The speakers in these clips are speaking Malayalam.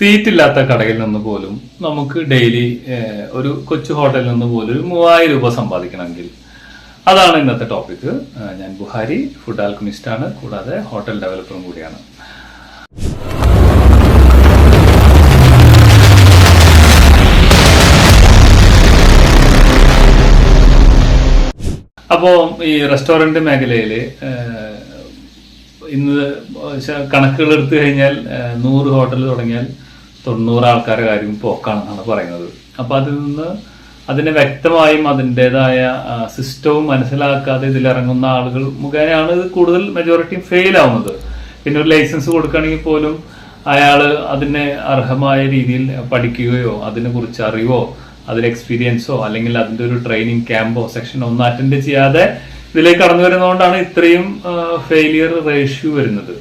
സീറ്റ് ഇല്ലാത്ത കടയിൽ നിന്ന് പോലും നമുക്ക് ഡെയിലി ഒരു കൊച്ചു ഹോട്ടലിൽ നിന്ന് പോലും ഒരു മൂവായിരം രൂപ സമ്പാദിക്കണമെങ്കിൽ. അതാണ് ഇന്നത്തെ ടോപ്പിക്ക് ഞാൻ ബുഹാരി ഫുഡ് ആൽക്കമിസ്റ്റ് ആണ്. കൂടാതെ ഹോട്ടൽ ഡെവലപ്പറും കൂടിയാണ്. അപ്പോൾ ഈ റെസ്റ്റോറന്റ് മേഖലയിൽ ഇന്ന് കണക്കുകൾ എടുത്തു കഴിഞ്ഞാൽ നൂറ് ഹോട്ടൽ തുടങ്ങിയാൽ തൊണ്ണൂറ് ആൾക്കാരുടെ കാര്യം പോക്കാണെന്നാണ് പറയുന്നത്. അപ്പൊ അതിൽ നിന്ന് അതിനെ വ്യക്തമായും അതിന്റെതായ സിസ്റ്റവും മനസ്സിലാക്കാതെ ഇതിലിറങ്ങുന്ന ആളുകൾ മുഖേനയാണ് ഇത് കൂടുതൽ മെജോറിറ്റിയും ഫെയിൽ ആവുന്നത്. പിന്നെ ഒരു ലൈസൻസ് കൊടുക്കുകയാണെങ്കിൽ പോലും അയാൾ അതിനെ അർഹമായ രീതിയിൽ പഠിക്കുകയോ അതിനെ കുറിച്ച് അറിവോ അതിൽ എക്സ്പീരിയൻസോ അല്ലെങ്കിൽ അതിന്റെ ഒരു ട്രെയിനിങ് ക്യാമ്പോ സെക്ഷൻ ഒന്നും അറ്റൻഡ് ചെയ്യാതെ ഇതിലേക്ക് കടന്നു വരുന്നതുകൊണ്ടാണ് ഇത്രയും ഫെയിലിയർ റേഷ്യോ വരുന്നത്.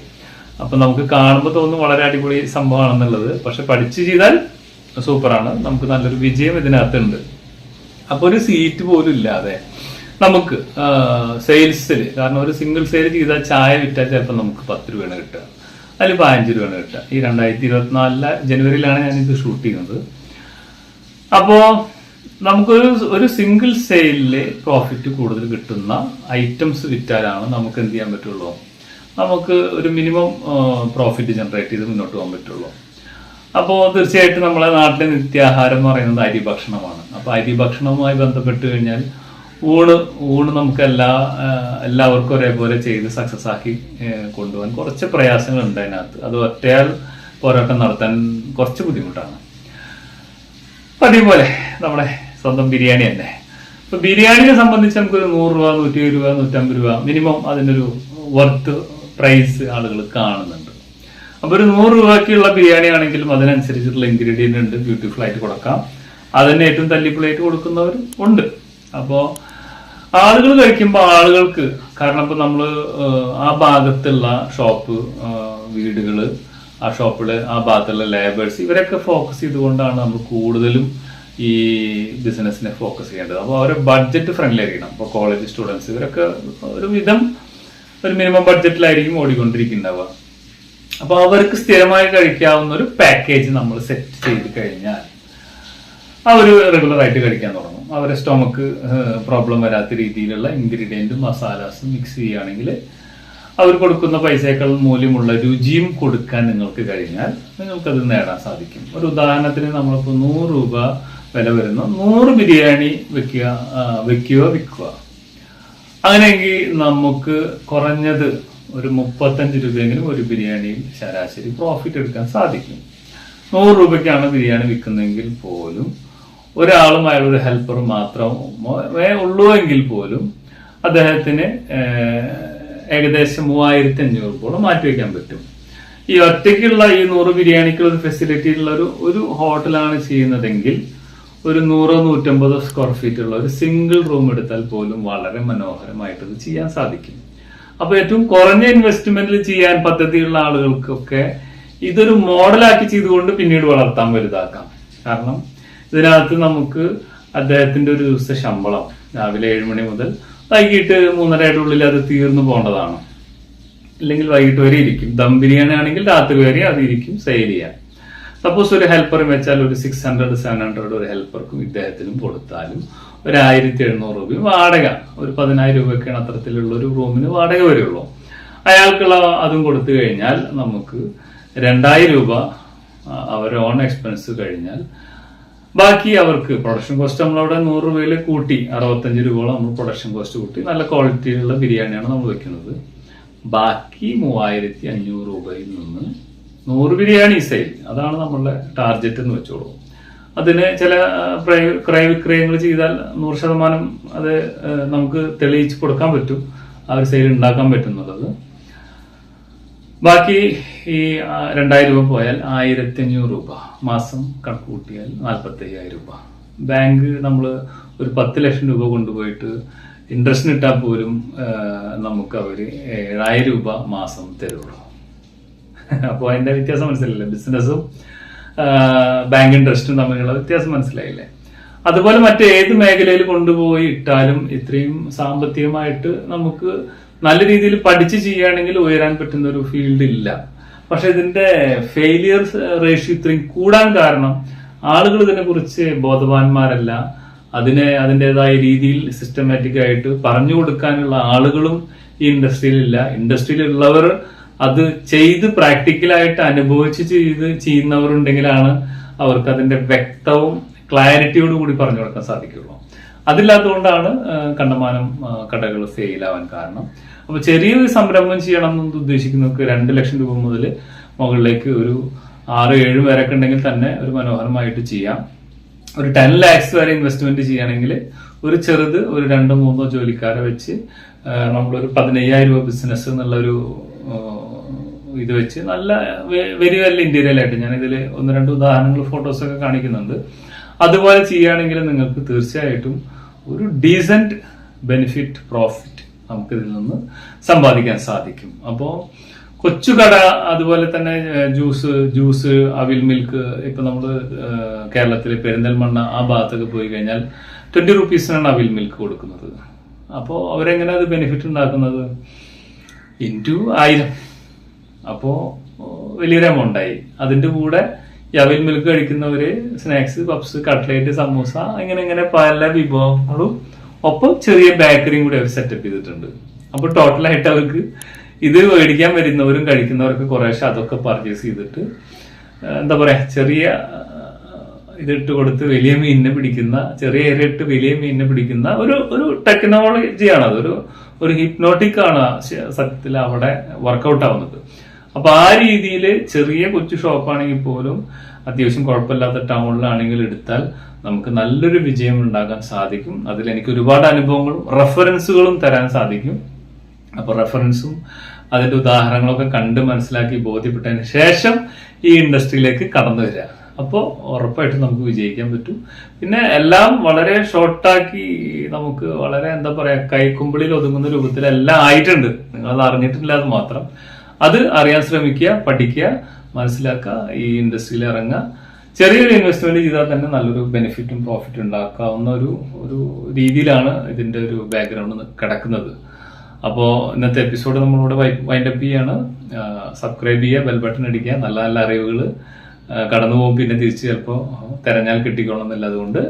അപ്പൊ നമുക്ക് കാണുമ്പോൾ തോന്നും വളരെ അടിപൊളി സംഭവമാണെന്നുള്ളത്. പക്ഷെ പഠിച്ച് ചെയ്താൽ സൂപ്പറാണ്. നമുക്ക് നല്ലൊരു വിജയം ഇതിനകത്തുണ്ട്. അപ്പൊ ഒരു സീറ്റ് പോലും ഇല്ലാതെ നമുക്ക് സെയിൽസിൽ കാരണം ഒരു സിംഗിൾ സെയിൽ ചെയ്താൽ ചായ വിറ്റാൽ ചിലപ്പോൾ നമുക്ക് പത്ത് രൂപയാണ് കിട്ടുക. അതിൽ പതിനഞ്ച് രൂപയാണ് കിട്ടുക. ഈ രണ്ടായിരത്തി ഇരുപത്തിനാലിലെ ജനുവരിയിലാണ് ഞാൻ ഇത് ഷൂട്ട് ചെയ്യുന്നത്. അപ്പോൾ നമുക്കൊരു ഒരു സിംഗിൾ സെയിലിൽ പ്രോഫിറ്റ് കൂടുതൽ കിട്ടുന്ന ഐറ്റംസ് വിറ്റാലാണ് നമുക്ക് എന്ത് ചെയ്യാൻ പറ്റുള്ളൂ? നമുക്ക് ഒരു മിനിമം പ്രോഫിറ്റ് ജനറേറ്റ് ചെയ്ത് മുന്നോട്ട് പോകാൻ പറ്റുള്ളൂ. അപ്പോൾ തീർച്ചയായിട്ടും നമ്മളെ നാട്ടിലെ നിത്യാഹാരം എന്ന് പറയുന്നത് അരി ഭക്ഷണമാണ്. അപ്പോൾ അരി ഭക്ഷണവുമായി ബന്ധപ്പെട്ട് കഴിഞ്ഞാൽ ഊണ് ഊണ് നമുക്ക് എല്ലാ എല്ലാവർക്കും ഒരേപോലെ ചെയ്ത് സക്സസ് ആക്കി കൊണ്ടുപോകാൻ കുറച്ച് പ്രയാസങ്ങളുണ്ട് അതിനകത്ത്. അത് ഒറ്റയാൾ പോരാട്ടം നടത്താൻ കുറച്ച് ബുദ്ധിമുട്ടാണ്. അതേപോലെ നമ്മുടെ സ്വന്തം ബിരിയാണി തന്നെ. ഇപ്പൊ ബിരിയാണിയെ സംബന്ധിച്ച് നമുക്കൊരു നൂറ് രൂപ നൂറ്റി രൂപ നൂറ്റമ്പത് രൂപ മിനിമം അതിനൊരു വർത്ത് പ്രൈസ് ആളുകൾ കാണുന്നുണ്ട്. അപ്പോൾ ഒരു നൂറ് രൂപയ്ക്കുള്ള ബിരിയാണി ആണെങ്കിലും അതിനനുസരിച്ചിട്ടുള്ള ഇൻഗ്രീഡിയന്റ് ഉണ്ട് ബ്യൂട്ടിഫുൾ ആയിട്ട് കൊടുക്കാം. അതിന് ഏറ്റവും തല്ലിപ്പിളായിട്ട് കൊടുക്കുന്നവരും ഉണ്ട്. അപ്പോ ആളുകൾ കഴിക്കുമ്പോൾ ആളുകൾക്ക് കാരണം ഇപ്പൊ നമ്മൾ ആ ഭാഗത്തുള്ള ഷോപ്പ് വീടുകൾ ആ ഷോപ്പിൽ ആ ഭാഗത്തുള്ള ലേബേഴ്സ് ഇവരൊക്കെ ഫോക്കസ് ചെയ്തുകൊണ്ടാണ് നമ്മൾ കൂടുതലും ഈ ബിസിനസ്സിനെ ഫോക്കസ് ചെയ്യേണ്ടത്. അപ്പോൾ അവരെ ബഡ്ജറ്റ് ഫ്രണ്ട്ലി ആയിരിക്കണം. ഇപ്പോൾ കോളേജ് സ്റ്റുഡൻസ് ഇവരൊക്കെ ഒരു വിധം ഒരു മിനിമം ബഡ്ജറ്റിലായിരിക്കും ഓടിക്കൊണ്ടിരിക്കുന്നുണ്ടാവുക. അപ്പോൾ അവർക്ക് സ്ഥിരമായി കഴിക്കാവുന്ന ഒരു പാക്കേജ് നമ്മൾ സെറ്റ് ചെയ്ത് കഴിഞ്ഞാൽ അവർ റെഗുലർ ആയിട്ട് കഴിക്കാൻ തുടങ്ങും. അവരെ സ്റ്റൊമക്ക് പ്രോബ്ലം വരാത്ത രീതിയിലുള്ള ഇൻഗ്രീഡിയന്റും മസാലാസും മിക്സ് ചെയ്യുകയാണെങ്കിൽ അവർ കൊടുക്കുന്ന പൈസയേക്കാൾ മൂല്യമുള്ള രുചിയും കൊടുക്കാൻ നിങ്ങൾക്ക് കഴിഞ്ഞാൽ നിങ്ങൾക്കത് നേടാൻ സാധിക്കും. ഒരു ഉദാഹരണത്തിന് നമ്മളിപ്പോൾ നൂറ് രൂപ വില വരുന്ന. നൂറ് ബിരിയാണി വെക്കുക വെക്കുക വിൽക്കുക. അങ്ങനെയെങ്കിൽ നമുക്ക് കുറഞ്ഞത് ഒരു മുപ്പത്തഞ്ച് രൂപയെങ്കിലും ഒരു ബിരിയാണിയിൽ ശരാശരി പ്രോഫിറ്റ് എടുക്കാൻ സാധിക്കും. നൂറ് രൂപയ്ക്കാണ് ബിരിയാണി വിൽക്കുന്നതെങ്കിൽ പോലും ഒരാളും അയാളൊരു ഹെൽപ്പർ മാത്രമേ ഉള്ളൂ എങ്കിൽ പോലും അദ്ദേഹത്തിന് ഏകദേശം മൂവായിരത്തി അഞ്ഞൂറ് രൂപയോളം മാറ്റിവെക്കാൻ പറ്റും. ഈ ഒറ്റയ്ക്കുള്ള ഈ നൂറ് ബിരിയാണിക്കുള്ള ഒരു ഫെസിലിറ്റി ഉള്ള ഒരു ഒരു ഹോട്ടലാണ് ചെയ്യുന്നതെങ്കിൽ ഒരു നൂറോ നൂറ്റമ്പതോ സ്ക്വയർ ഫീറ്റ് ഉള്ള ഒരു സിംഗിൾ റൂം എടുത്താൽ പോലും വളരെ മനോഹരമായിട്ട് ഇത് ചെയ്യാൻ സാധിക്കും. അപ്പൊ ഏറ്റവും കുറഞ്ഞ ഇൻവെസ്റ്റ്മെന്റിൽ ചെയ്യാൻ പദ്ധതിയുള്ള ആളുകൾക്കൊക്കെ ഇതൊരു മോഡലാക്കി ചെയ്തുകൊണ്ട് പിന്നീട് വളർത്താൻ വലുതാക്കാം. കാരണം ഇതിനകത്ത് നമുക്ക് അദ്ദേഹത്തിന്റെ ഒരു ദിവസത്തെ ശമ്പളം രാവിലെ ഏഴ് മണി മുതൽ വൈകിട്ട് മൂന്നരയുടെ ഉള്ളിൽ അത് തീർന്നു പോകേണ്ടതാണ്. അല്ലെങ്കിൽ വൈകിട്ട് വരെ ഇരിക്കും. ദം ബിരിയാണി ആണെങ്കിൽ രാത്രി വരെ അത് ഇരിക്കും സെയിൽ ചെയ്യാൻ. സപ്പോസ് ഒരു ഹെൽപ്പർ വെച്ചാൽ ഒരു സിക്സ് ഹൺഡ്രഡ് സെവൻ ഹൺഡ്രഡ് ഒരു ഹെൽപ്പർക്കും ഇദ്ദേഹത്തിനും കൊടുത്താലും ഒരു ആയിരത്തി എഴുന്നൂറ് രൂപയും വാടക. ഒരു പതിനായിരം രൂപയ്ക്കാണ് അത്തരത്തിലുള്ള ഒരു റൂമിന് വാടക വരുള്ളൂ. അയാൾക്കുള്ള അതും കൊടുത്തു കഴിഞ്ഞാൽ നമുക്ക് രണ്ടായിരം രൂപ അവർ ഓൺ എക്സ്പെൻസ് കഴിഞ്ഞാൽ ബാക്കി അവർക്ക് പ്രൊഡക്ഷൻ കോസ്റ്റ് നമ്മളവിടെ നൂറ് രൂപയിൽ കൂട്ടി. അറുപത്തഞ്ച് രൂപയോളം നമ്മൾ പ്രൊഡക്ഷൻ കോസ്റ്റ് കൂട്ടി. നല്ല ക്വാളിറ്റിയിലുള്ള ബിരിയാണിയാണ് നമ്മൾ വെക്കുന്നത്. ബാക്കി മൂവായിരത്തി അഞ്ഞൂറ് രൂപയിൽ നിന്ന് നൂറ് ബിരിയാണി സെയിൽ അതാണ് നമ്മളുടെ ടാർഗറ്റ് എന്ന് വെച്ചോളൂ. അതിന് ചില ക്രൈ ക്രയ- ക്രയവിക്രയങ്ങൾ ചെയ്താൽ നൂറ് ശതമാനം അത് നമുക്ക് തെളിയിച്ച് കൊടുക്കാൻ പറ്റും. ആ ഒരു സെയിൽ ഉണ്ടാക്കാൻ പറ്റുന്നുള്ളത് ബാക്കി ഈ രണ്ടായിരം രൂപ പോയാൽ ആയിരത്തി അഞ്ഞൂറ് രൂപ. മാസം കണക്ക് കൂട്ടിയാൽ നാൽപ്പത്തി അയ്യായിരം രൂപ. ബാങ്ക് നമ്മൾ ഒരു പത്ത് ലക്ഷം രൂപ കൊണ്ടുപോയിട്ട് ഇൻട്രസ്റ്റിന് ഇട്ടാൽ പോലും നമുക്ക് അവർ ഏഴായിരം രൂപ മാസം തരുള്ളൂ. അപ്പോൾ അതിന്റെ വ്യത്യാസം മനസ്സിലായില്ലേ? ബിസിനസ്സും ബാങ്ക് ഇൻട്രസ്റ്റും തമ്മിലുള്ള വ്യത്യാസം മനസ്സിലായില്ലേ? അതുപോലെ മറ്റേത് മേഖലയിൽ കൊണ്ടുപോയി ഇട്ടാലും ഇത്രയും സാമ്പത്തികമായിട്ട് നമുക്ക് നല്ല രീതിയിൽ പഠിച്ച് ചെയ്യുകയാണെങ്കിൽ ഉയരാൻ പറ്റുന്ന ഒരു ഫീൽഡ് ഇല്ല. പക്ഷെ ഇതിന്റെ ഫെയിലിയർ റേഷ്യോ ഇത്രയും കൂടാൻ കാരണം ആളുകൾ ഇതിനെ കുറിച്ച് ബോധവാന്മാരല്ല. അതിനെ അതിന്റെതായ രീതിയിൽ സിസ്റ്റമാറ്റിക് ആയിട്ട് പറഞ്ഞു കൊടുക്കാനുള്ള ആളുകളും ഈ ഇൻഡസ്ട്രിയിലില്ല ഇൻഡസ്ട്രിയിലുള്ളവർ അത് ചെയ്ത് പ്രാക്ടിക്കലായിട്ട് അനുഭവിച്ച് ചെയ്ത് ചെയ്യുന്നവരുണ്ടെങ്കിലാണ് അവർക്ക് അതിന്റെ വ്യക്തവും ക്ലാരിറ്റിയോട് കൂടി പറഞ്ഞു കൊടുക്കാൻ സാധിക്കുള്ളൂ. അതില്ലാത്തതുകൊണ്ടാണ് കണ്ടമാനം കടകൾ ഫെയിൽ ആവാൻ കാരണം. അപ്പൊ ചെറിയൊരു സംരംഭം ചെയ്യണം എന്ന് ഉദ്ദേശിക്കുന്നവർക്ക് രണ്ട് ലക്ഷം രൂപ മുതൽ മുകളിലേക്ക് ഒരു ആറ് ഏഴ് പേരൊക്കെ ഉണ്ടെങ്കിൽ തന്നെ ഒരു മനോഹരമായിട്ട് ചെയ്യാം. ഒരു ടെൻ ലാക്സ് വരെ ഇൻവെസ്റ്റ്മെന്റ് ചെയ്യുകയാണെങ്കിൽ ഒരു ചെറുത് ഒരു രണ്ടോ മൂന്നോ ജോലിക്കാരെ വെച്ച് നമ്മളൊരു പതിനയ്യായിരം രൂപ ബിസിനസ് എന്നുള്ളൊരു ഇത് വെച്ച് നല്ല വെരി വെൽ ഇന്റീരിയൽ ആയിട്ട് ഞാൻ ഇതിൽ ഒന്ന് രണ്ട് ഉദാഹരണങ്ങൾ ഫോട്ടോസ് ഒക്കെ കാണിക്കുന്നുണ്ട്. അതുപോലെ ചെയ്യുകയാണെങ്കിൽ നിങ്ങൾക്ക് തീർച്ചയായിട്ടും ഒരു ഡീസന്റ് ബെനിഫിറ്റ് പ്രോഫിറ്റ് നമുക്ക് ഇതിൽ നിന്ന് സമ്പാദിക്കാൻ സാധിക്കും. അപ്പോൾ കൊച്ചുകട അതുപോലെ തന്നെ ജ്യൂസ് ജ്യൂസ് അവിൽ മിൽക്ക് ഇപ്പൊ നമ്മൾ കേരളത്തിലെ പെരിന്തൽമണ്ണ ആ ഭാഗത്തൊക്കെ പോയി കഴിഞ്ഞാൽ ട്വന്റി റുപ്പീസിനാണ് അവിൽ മിൽക്ക് കൊടുക്കുന്നത്. അപ്പോൾ അവരെങ്ങനെ അത് ബെനിഫിറ്റ് ഉണ്ടാക്കുന്നത്? ഇന്റു ആയിരം. അപ്പോൾ വലിയൊരു എമൗണ്ട് ആയി. അതിന്റെ കൂടെ യവിൽ മിൽക്ക് കഴിക്കുന്നവര് സ്നാക്സ് പപ്സ് കട്ട്ലേറ്റ് സമൂസ അങ്ങനെ ഇങ്ങനെ പല വിഭവങ്ങളും. ഒപ്പം ചെറിയ ബേക്കറിയും കൂടി അവർ സെറ്റപ്പ് ചെയ്തിട്ടുണ്ട്. അപ്പൊ ടോട്ടലായിട്ട് അവർക്ക് ഇത് മേടിക്കാൻ വരുന്നവരും കഴിക്കുന്നവർക്ക് കുറേശ്ശെ അതൊക്കെ പർച്ചേസ് ചെയ്തിട്ട് എന്താ പറയാ ചെറിയ ഇതിട്ട് കൊടുത്ത് വലിയ മീനിനെ പിടിക്കുന്ന ചെറിയ ഇട്ട് വലിയ മീനിനെ പിടിക്കുന്ന ഒരു ഒരു ടെക്നോളജിയാണ് അതൊരു ഒരു ഹിപ്നോട്ടിക് ആണ് സത്യത്തിൽ അവിടെ വർക്കൗട്ട് ആവുന്നത്. അപ്പൊ ആ രീതിയിൽ ചെറിയ കൊച്ചു ഷോപ്പാണെങ്കിൽ പോലും അത്യാവശ്യം കുഴപ്പമില്ലാത്ത ടൗണിലാണെങ്കിൽ എടുത്താൽ നമുക്ക് നല്ലൊരു വിജയം ഉണ്ടാക്കാൻ സാധിക്കും. അതിൽ എനിക്ക് ഒരുപാട് അനുഭവങ്ങളും റെഫറൻസുകളും തരാൻ സാധിക്കും. അപ്പൊ റെഫറൻസും അതിന്റെ ഉദാഹരണങ്ങളൊക്കെ കണ്ട് മനസ്സിലാക്കി ബോധ്യപ്പെട്ടതിന് ശേഷം ഈ ഇൻഡസ്ട്രിയിലേക്ക് കടന്നു വരിക. അപ്പോൾ ഉറപ്പായിട്ടും നമുക്ക് വിജയിക്കാൻ പറ്റും. പിന്നെ എല്ലാം വളരെ ഷോർട്ടാക്കി നമുക്ക് വളരെ എന്താ പറയുക കൈക്കുമ്പിളിൽ ഒതുങ്ങുന്ന രൂപത്തിൽ എല്ലാം ആയിട്ടുണ്ട്. നിങ്ങൾ അത് അറിഞ്ഞിട്ടില്ല മാത്രം. അത് അറിയാൻ ശ്രമിക്കുക പഠിക്കുക മനസ്സിലാക്കുക ഈ ഇൻഡസ്ട്രിയിൽ ഇറങ്ങുക. ചെറിയൊരു ഇൻവെസ്റ്റ്മെന്റ് ചെയ്താൽ തന്നെ നല്ലൊരു ബെനിഫിറ്റും പ്രോഫിറ്റും ഉണ്ടാക്കാവുന്ന ഒരു ഒരു രീതിയിലാണ് ഇതിന്റെ ഒരു ബാക്ക്ഗ്രൗണ്ട് കിടക്കുന്നത്. അപ്പോൾ ഇന്നത്തെ എപ്പിസോഡ് നമ്മളിവിടെ വൈൻഡപ്പ് ചെയ്യാണ്. സബ്സ്ക്രൈബ് ചെയ്യുക ബെൽ ബട്ടൺ അടിക്കുക നല്ല നല്ല അറിവുകൾ കടന്നു പോകും. പിന്നെ തിരിച്ച് ചിലപ്പോൾ തെരഞ്ഞാൽ കിട്ടിക്കോണമെന്നില്ല അതുകൊണ്ട്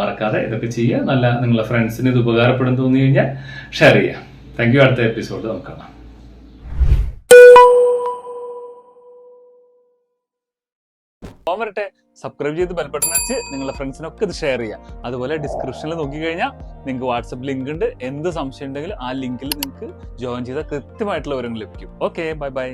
മറക്കാതെ ഇതൊക്കെ ചെയ്യുക. നല്ല നിങ്ങളെ ഫ്രണ്ട്സിന് ഇത് ഉപകാരപ്പെടും തോന്നി കഴിഞ്ഞാൽ ഷെയർ ചെയ്യാം താങ്ക് യു അടുത്ത എപ്പിസോഡ് നമുക്ക് കാണാം. വരട്ടെ. സബ്സ്ക്രൈബ് ചെയ്ത് ബെൽബട്ടൺ വെച്ച് നിങ്ങളുടെ ഫ്രണ്ട്സിനൊക്കെ ഇത് ഷെയർ ചെയ്യുക. അതുപോലെ ഡിസ്ക്രിപ്ഷനിൽ നോക്കിക്കഴിഞ്ഞാൽ നിങ്ങൾക്ക് വാട്സപ്പ് ലിങ്ക് ഉണ്ട്. എന്ത് സംശയം ഉണ്ടെങ്കിലും ആ ലിങ്കിൽ നിങ്ങൾക്ക് ജോയിൻ ചെയ്താൽ കൃത്യമായിട്ടുള്ള വിവരങ്ങൾ ലഭിക്കും. Okay bye bye